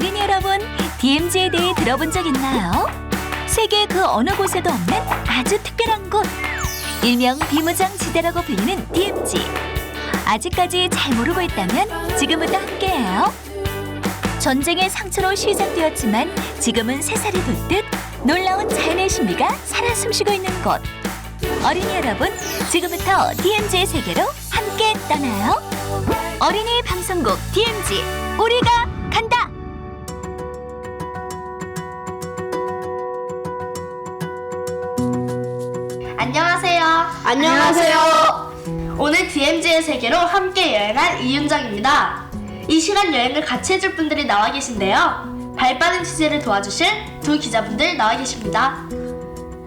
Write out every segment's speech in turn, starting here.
어린이 여러분, DMZ에 대해 들어본 적 있나요? 세계 그 어느 곳에도 없는 아주 특별한 곳. 일명 비무장 지대라고 불리는 DMZ. 아직까지 잘 모르고 있다면 지금부터 함께해요. 전쟁의 상처로 시작되었지만 지금은 새살이 돋듯 놀라운 자연의 신비가 살아 숨쉬고 있는 곳. 어린이 여러분, 지금부터 DMZ의 세계로 함께 떠나요. 어린이 방송국 DMZ, 우리가 안녕하세요. 안녕하세요. 오늘 DMZ의 세계로 함께 여행할 이윤정입니다. 이 시간 여행을 같이 해줄 분들이 나와 계신데요. 발빠른 취재를 도와주실 두 기자분들 나와 계십니다.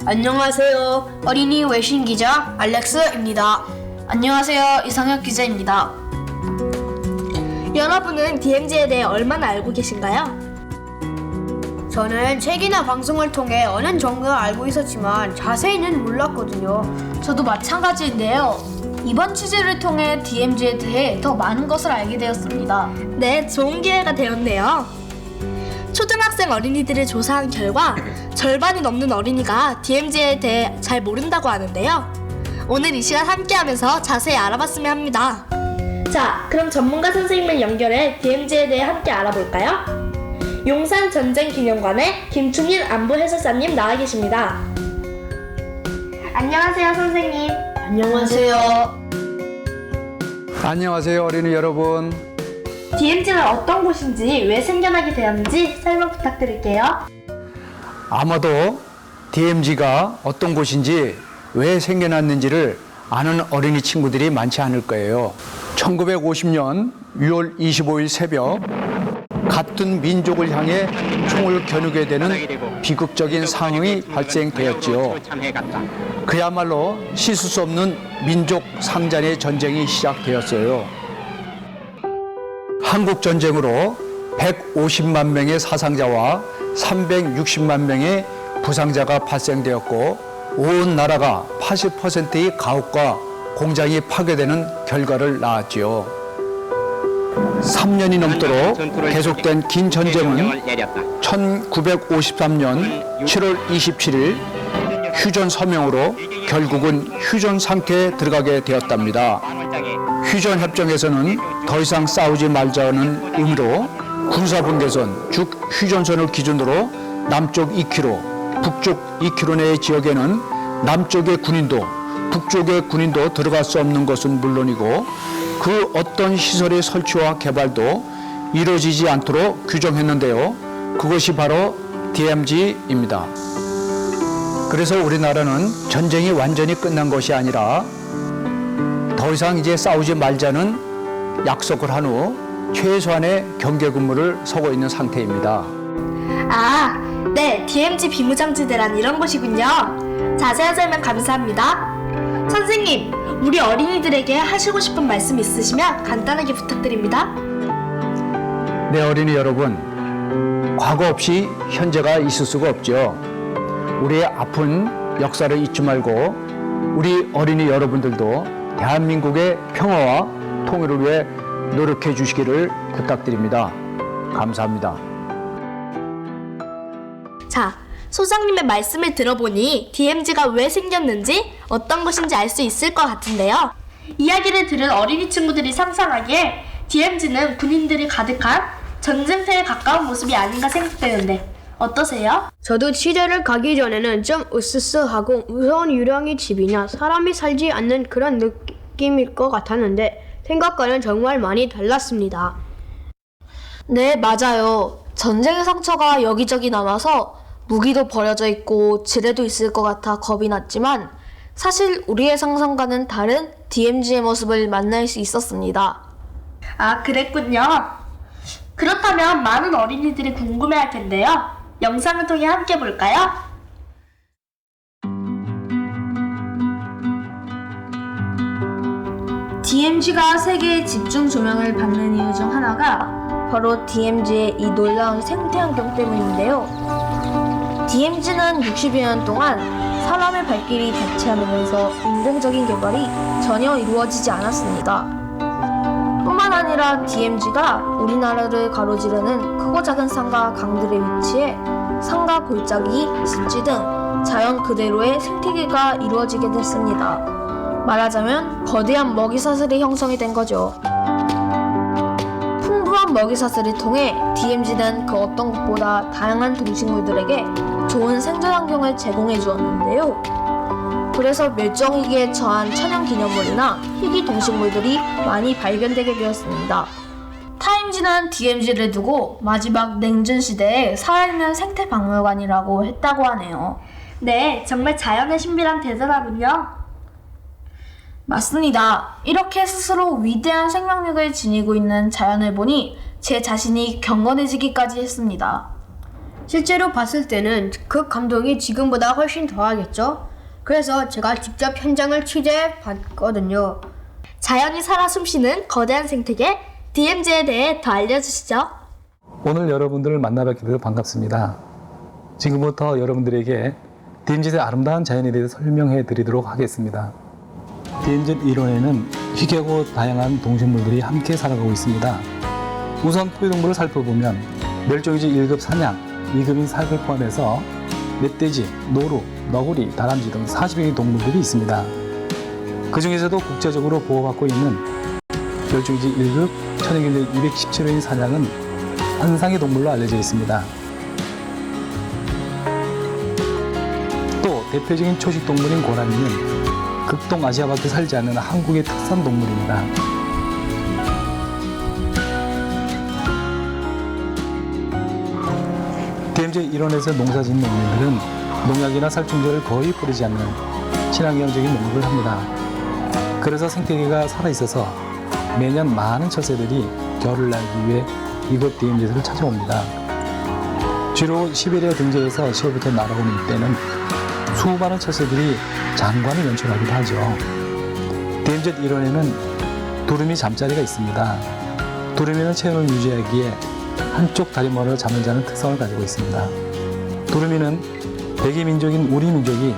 안녕하세요. 어린이 외신 기자 알렉스입니다. 안녕하세요. 이상혁 기자입니다. 여러분은 DMZ에 대해 얼마나 알고 계신가요? 저는 책이나 방송을 통해 어느 정도 알고 있었지만 자세히는 몰랐거든요. 저도 마찬가지인데요. 이번 취재를 통해 DMZ에 대해 더 많은 것을 알게 되었습니다. 네, 좋은 기회가 되었네요. 초등학생 어린이들을 조사한 결과 절반이 넘는 어린이가 DMZ에 대해 잘 모른다고 하는데요. 오늘 이 시간 함께하면서 자세히 알아봤으면 합니다. 자, 그럼 전문가 선생님을 연결해 DMZ에 대해 함께 알아볼까요? 용산 전쟁 기념관의 김충일 안보 해설사님 나와 계십니다. 안녕하세요, 선생님. 안녕하세요. 안녕하세요 어린이 여러분 DMZ는 어떤 곳인지 왜 생겨나게 되었는지 설명 부탁드릴게요. 아마도 DMZ가 어떤 곳인지 왜 생겨났는지를 아는 어린이 친구들이 많지 않을 거예요 1950년 6월 25일 새벽 같은 민족을 향해 총을 겨누게 되는 비극적인 상황이 발생되었지요. 그야말로 씻을 수 없는 민족 상잔의 전쟁이 시작되었어요. 한국 전쟁으로 150만 명의 사상자와 360만 명의 부상자가 발생되었고 온 나라가 80%의 가옥과 공장이 파괴되는 결과를 낳았지요. 3년이 넘도록 계속된 긴 전쟁은 1953년 7월 27일 휴전 서명으로 결국은 휴전 상태에 들어가게 되었답니다. 휴전 협정에서는 더 이상 싸우지 말자는 의미로 군사분계선, 즉 휴전선을 기준으로 남쪽 2km, 북쪽 2km 내의 지역에는 남쪽의 군인도 북쪽의 군인도 들어갈 수 없는 것은 물론이고 그 어떤 시설의 설치와 개발도 이루어지지 않도록 규정했는데요. 그것이 바로 DMZ입니다. 그래서 우리나라는 전쟁이 완전히 끝난 것이 아니라 더 이상 이제 싸우지 말자는 약속을 한 후 최소한의 경계 근무를 서고 있는 상태입니다. 아, 네, DMZ 비무장지대란 이런 곳이군요. 자세한 설명 감사합니다. 선생님, 우리 어린이들에게 하시고 싶은 말씀 있으시면 간단하게 부탁드립니다. 네, 어린이 여러분. 과거 없이 현재가 있을 수가 없죠. 우리의 아픈 역사를 잊지 말고 우리 어린이 여러분들도 대한민국의 평화와 통일을 위해 노력해 주시기를 부탁드립니다. 감사합니다. 자, 소장님의 말씀을 들어보니 DMZ가 왜 생겼는지 어떤 것인지 알 수 있을 것 같은데요. 이야기를 들은 어린이 친구들이 상상하기에 DMZ는 군인들이 가득한 전쟁터에 가까운 모습이 아닌가 생각되는데 어떠세요? 저도 취재를 가기 전에는 좀 으스스하고 무서운 유령의 집이냐 사람이 살지 않는 그런 느낌일 것 같았는데 생각과는 정말 많이 달랐습니다. 네, 맞아요. 전쟁의 상처가 여기저기 남아서 무기도 버려져 있고 지뢰도 있을 것 같아 겁이 났지만 사실 우리의 상상과는 다른 DMZ의 모습을 만날 수 있었습니다. 아, 그랬군요. 그렇다면 많은 어린이들이 궁금해할 텐데요. 영상을 통해 함께 볼까요? DMZ가 세계의 집중 조명을 받는 이유 중 하나가 바로 DMZ의 이 놀라운 생태 환경 때문인데요. DMZ는 60여 년 동안 사람의 발길이 않으면서 인공적인 개발이 전혀 이루어지지 않았습니다. 뿐만 아니라 DMZ가 우리나라를 가로지르는 크고 작은 산과 강들의 위치에 산과 골짜기, 습지 등 자연 그대로의 생태계가 이루어지게 됐습니다. 말하자면 거대한 먹이사슬이 형성이 된 거죠. 먹이사슬을 통해 DMZ는 그 어떤 것보다 다양한 동식물들에게 좋은 생존 환경을 제공해 주었는데요. 그래서 멸종위기에 처한 천연기념물이나 희귀 동식물들이 많이 발견되게 되었습니다. 타임지는 DMZ를 두고 마지막 냉전 시대에 살아있는 생태 박물관이라고 했다고 하네요. 네, 정말 자연의 신비란 대단하군요. 맞습니다. 이렇게 스스로 위대한 생명력을 지니고 있는 자연을 보니 제 자신이 경건해지기까지 했습니다. 실제로 봤을 때는 그 감동이 지금보다 훨씬 더하겠죠? 그래서 제가 직접 현장을 취재해 봤거든요. 자연이 살아 숨쉬는 거대한 생태계 DMZ에 대해 더 알려주시죠. 오늘 여러분들을 만나뵙게 되어 반갑습니다. 지금부터 여러분들에게 DMZ의 아름다운 자연에 대해서 설명해 드리도록 하겠습니다. DMZ 일원에는 희귀하고 다양한 동식물들이 함께 살아가고 있습니다. 우선 포유동물을 살펴보면 멸종위기 1급 사냥, 2급인 사육을 포함해서 멧돼지, 노루, 너구리, 다람쥐 등 40여 개의 동물들이 있습니다. 그 중에서도 국제적으로 보호받고 있는 멸종위기 1급 천연기념 217호인 사냥은 환상의 동물로 알려져 있습니다. 또 대표적인 초식 동물인 고라니는 극동 아시아밖에 살지 않는 한국의 특산 동물입니다. DMZ 일원에서 농사 짓는 농민들은 농약이나 살충제를 거의 뿌리지 않는 친환경적인 농업을 합니다. 그래서 생태계가 살아있어서 매년 많은 철새들이 겨울을 날기 위해 이곳 DMZ를 찾아옵니다. 주로 시베리아 등지에서 10월부터 날아오는 이때는 수많은 철새들이 장관을 연출하기도 하죠. DMZ 일원에는 두루미 잠자리가 있습니다. 두루미는 체온을 유지하기에 한쪽 다리머리를 잠을 자는 특성을 가지고 있습니다. 두루미는 백이 민족인 우리 민족이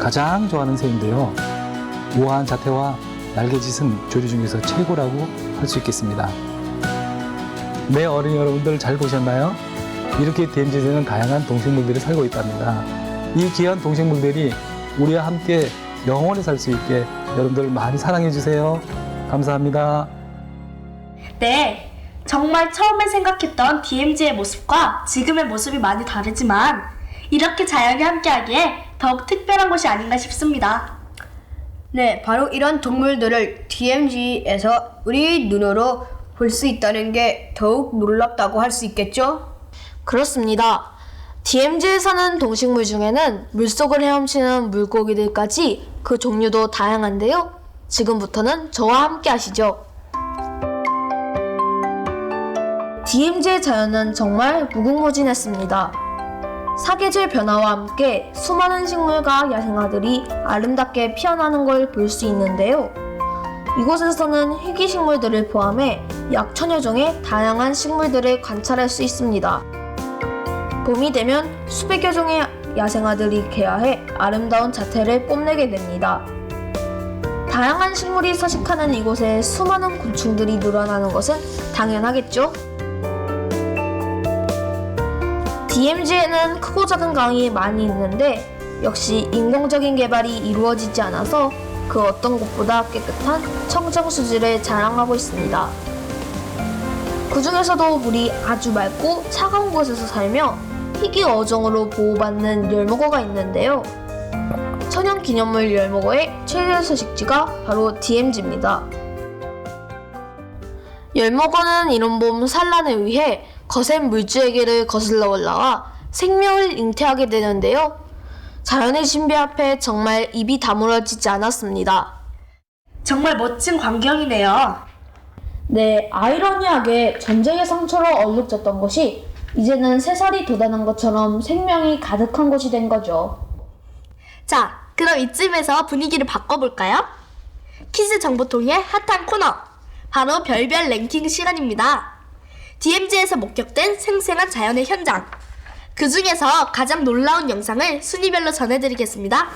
가장 좋아하는 새인데요. 우아한 자태와 날개짓은 조류 중에서 최고라고 할 수 있겠습니다. 네, 어린이 여러분들 잘 보셨나요? 이렇게 DMZ에는 다양한 동식물들이 살고 있답니다. 이 귀한 동식물들이 우리와 함께 영원히 살 수 있게 여러분들 많이 사랑해 주세요. 감사합니다. 네, 정말 처음에 생각했던 DMZ의 모습과 지금의 모습이 많이 다르지만 이렇게 자연이 함께하기에 더욱 특별한 곳이 아닌가 싶습니다. 네, 바로 이런 동물들을 DMZ에서 우리 눈으로 볼 수 있다는 게 더욱 놀랍다고 할 수 있겠죠? 그렇습니다. DMZ에 사는 동식물 중에는 물속을 헤엄치는 물고기들까지 그 종류도 다양한데요. 지금부터는 저와 함께 하시죠. DMZ의 자연은 정말 무궁무진했습니다. 사계절 변화와 함께 수많은 식물과 야생화들이 아름답게 피어나는 걸 볼 수 있는데요. 이곳에서는 희귀 식물들을 포함해 약 천여 종의 다양한 식물들을 관찰할 수 있습니다. 봄이 되면 수백여 종의 야생화들이 개화해 아름다운 자태를 뽐내게 됩니다. 다양한 식물이 서식하는 이곳에 수많은 곤충들이 늘어나는 것은 당연하겠죠? DMZ에는 크고 작은 강이 많이 있는데 역시 인공적인 개발이 이루어지지 않아서 그 어떤 곳보다 깨끗한 청정 수질을 자랑하고 있습니다. 그 중에서도 물이 아주 맑고 차가운 곳에서 살며 희귀 어종으로 보호받는 열무거가 있는데요. 천연 기념물 열무거의 최대 서식지가 바로 DMZ입니다. 열무거는 이런 봄 산란을 위해 거센 물줄기를 거슬러 올라와 생명을 잉태하게 되는데요. 자연의 신비 앞에 정말 입이 다물어지지 않았습니다. 정말 멋진 광경이네요. 네, 아이러니하게 전쟁의 상처로 얼룩졌던 것이 이제는 세 살이 돋아난 것처럼 생명이 가득한 곳이 된 거죠. 자, 그럼 이쯤에서 분위기를 바꿔볼까요? 퀴즈 정보통의 핫한 코너. 바로 별별 랭킹 시간입니다. DMZ에서 목격된 생생한 자연의 현장. 그 중에서 가장 놀라운 영상을 순위별로 전해드리겠습니다.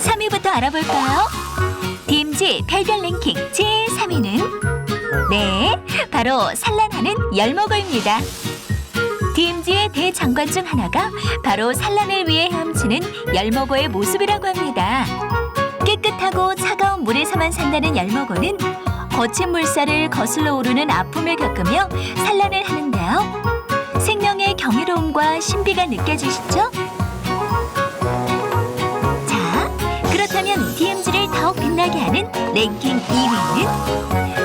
3위부터 알아볼까요? DMZ 별별 랭킹 제3위는 네, 바로 산란하는 열먹어입니다. DMZ의 대장관 중 하나가 바로 산란을 위해 헤엄치는 열먹어의 모습이라고 합니다. 깨끗하고 차가운 물에서만 산다는 열먹어는 거친 물살을 거슬러 오르는 아픔을 겪으며 산란을 하는데요. 생명의 경이로움과 신비가 느껴지시죠? 자, 그렇다면 DMZ를 더욱 빛나게 하는 랭킹 2위는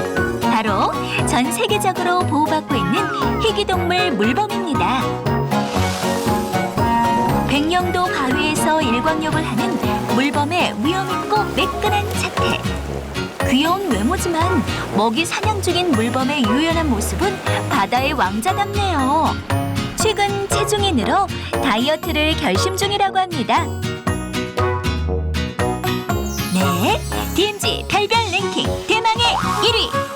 바로 전 세계적으로 보호받고 있는 희귀동물 물범입니다. 백령도 바위에서 일광욕을 하는 물범의 위험있고 매끈한 자태. 귀여운 외모지만 먹이 사냥 중인 물범의 유연한 모습은 바다의 왕자답네요. 최근 체중이 늘어 다이어트를 결심 중이라고 합니다. 네, DMZ 별별 랭킹 대망의 1위.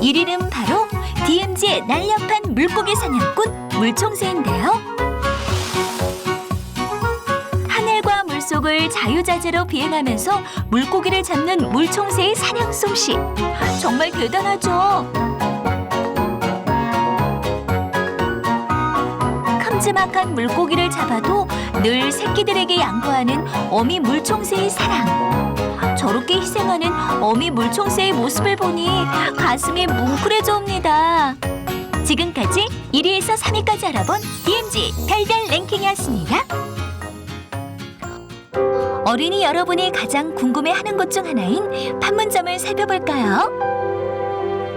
1위는 바로 DMZ의 날렵한 물고기 사냥꾼 물총새인데요. 하늘과 물속을 자유자재로 비행하면서 물고기를 잡는 물총새의 사냥 솜씨 정말 대단하죠. 큼지막한 물고기를 잡아도 늘 새끼들에게 양보하는 어미 물총새의 사랑. 저렇게 희생하는 어미 물총새의 모습을 보니 가슴이 뭉클해져 옵니다. 지금까지 1위에서 3위까지 알아본 DMZ 별별 랭킹이었습니다. 어린이 여러분이 가장 궁금해하는 것 중 하나인 판문점을 살펴볼까요?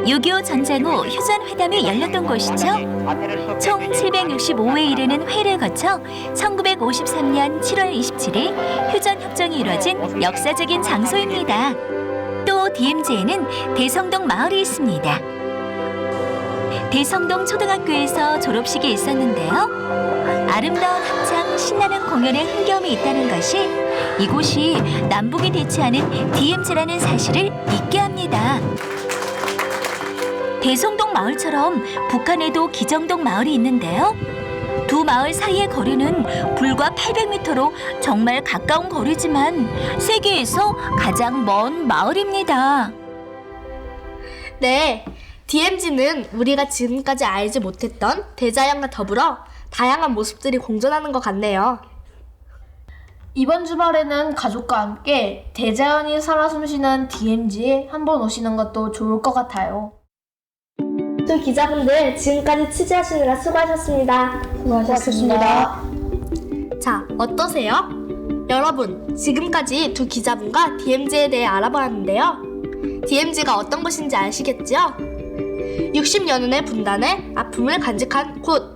6.25 전쟁 후 휴전회담이 열렸던 곳이죠. 총 765회 이르는 회를 거쳐 1953년 7월 27일 휴전협정이 이루어진 역사적인 장소입니다. 또 DMZ에는 대성동 마을이 있습니다. 대성동 초등학교에서 졸업식이 있었는데요. 아름다운 합창, 신나는 공연의 흥겨움이 있다는 것이 이곳이 남북이 대치하는 DMZ라는 사실을 잊게 합니다. 대성동 마을처럼 북한에도 기정동 마을이 있는데요. 두 마을 사이의 거리는 불과 800m로 정말 가까운 거리지만 세계에서 가장 먼 마을입니다. 네, DMZ는 우리가 지금까지 알지 못했던 대자연과 더불어 다양한 모습들이 공존하는 것 같네요. 이번 주말에는 가족과 함께 대자연이 살아 숨쉬는 DMZ에 한번 오시는 것도 좋을 것 같아요. 두 기자분들 지금까지 취재하시느라 수고하셨습니다. 수고하셨습니다. 자, 어떠세요? 여러분, 지금까지 두 기자분과 DMZ에 대해 알아보았는데요. DMZ가 어떤 곳인지 아시겠죠? 60여 년의 분단에 아픔을 간직한 곳.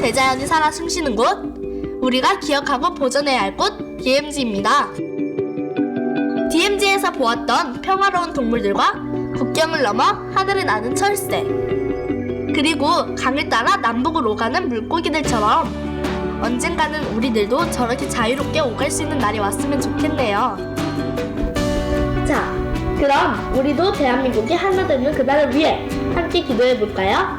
대자연이 살아 숨쉬는 곳. 우리가 기억하고 보존해야 할 곳 DMZ입니다. DMZ에서 보았던 평화로운 동물들과 국경을 넘어 하늘을 나는 철새. 그리고 강을 따라 남북으로 오가는 물고기들처럼 언젠가는 우리들도 저렇게 자유롭게 오갈 수 있는 날이 왔으면 좋겠네요. 자, 그럼 우리도 대한민국이 하나 되는 그날을 위해 함께 기도해 볼까요?